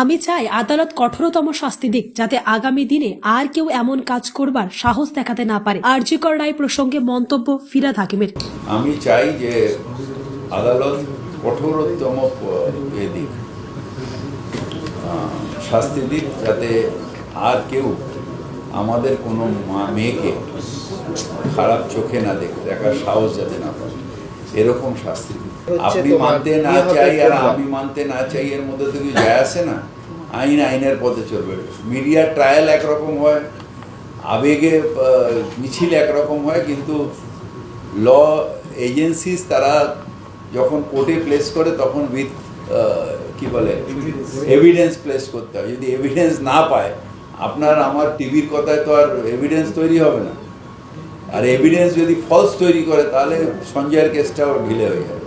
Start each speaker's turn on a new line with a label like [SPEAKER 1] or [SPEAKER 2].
[SPEAKER 1] আমি চাই আদালত কঠোরতম শাস্তি দিক, যাতে আগামী দিনে আর কেউ এমন কাজ করবার সাহস দেখাতে না পারে। আরজিকর রায় প্রসঙ্গে মন্তব্য ফিরাদ হাকিমের।
[SPEAKER 2] আমি চাই যে আদালত কঠোরতম দিক শাস্তি দিক, যাতে আর কেউ আমাদের কোনো মেয়েকে খারাপ চোখে না দেখে, দেখার সাহস যাতে না পায়। এরকম শাস্তি। আপনি মানতে না চাই আর আমি মানতে না চাই এর মধ্যে তো কিছু যায় আসে না। আইন আইনের পথে চলবে। মিডিয়ার ট্রায়াল একরকম হয় আবেগে মিছিল একরকম হয় কিন্তু ল এজেন্সিস তারা যখন কোর্টে প্লেস করে তখন উইথ কি বলে? এভিডেন্স প্লেস করতে হয়। যদি এভিডেন্স না পায় আপনার আমার টিভির কথায় তো আর এভিডেন্স তৈরি হবে না। আর এভিডেন্স যদি ফলস তৈরি করে তাহলে সঞ্জয়ের কেসটাও ঢিলে হয়ে যাবে।